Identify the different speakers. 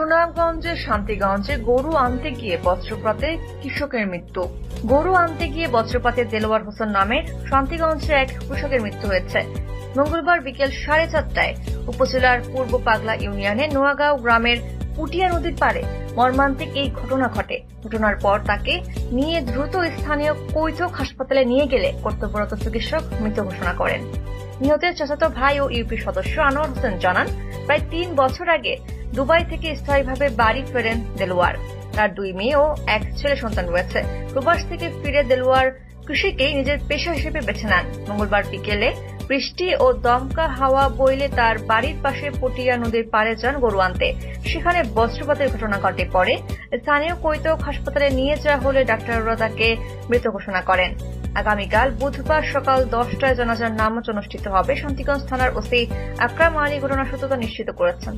Speaker 1: সুনামগঞ্জের শান্তিগঞ্জে গরু আনতে গিয়ে বজ্রপাতে কৃষকের মৃত্যু। গরু আনতে গিয়ে বজ্রপাতে দেলোয়ার হোসেন নামের শান্তিগঞ্জে এক কৃষকের মৃত্যু হয়েছে। মঙ্গলবার বিকেল সাড়ে চারটায় উপজেলার পূর্ব পাগলা ইউনিয়নের নোয়াগাঁও গ্রামের পুটিয়া নদীর পাড়ে মর্মান্তিক এই ঘটনা ঘটে। ঘটনার পর তাকে নিয়ে দ্রুত স্থানীয় কৈথক হাসপাতালে নিয়ে গেলে কর্তব্যরত চিকিৎসক মৃত ঘোষণা করেন। নিহতের চাচাতো ভাই ও ইউপি সদস্য আনোয়ার হোসেন জানান, প্রায় তিন বছর আগে দুবাই থেকে স্থায়ীভাবে বাড়ি ফেরেন দেলোয়ার। তার দুই মেয়ে ও এক ছেলে সন্তান রয়েছে। প্রবাস থেকে ফিরে দেলোয়ার কৃষিকেই নিজের পেশা হিসেবে বেছে নেন। মঙ্গলবার বিকেলে বৃষ্টি ও দমকা হাওয়া বইলে তার বাড়ির পাশে পটিয়া নদীর পাড়ে যান গরু আনতে। সেখানে বজ্রপাতের ঘটনা ঘটে পরে স্থানীয় কৈতক হাসপাতালে নিয়ে যাওয়া হলে ডাক্তাররা তাকে মৃত ঘোষণা করেন। আগামীকাল বুধবার সকাল দশটায় জানাজার নামাজ অনুষ্ঠিত হবে শান্তিগঞ্জ থানার ওসি আকরাম আলী ঘটনা সত্যতা নিশ্চিত করেছেন।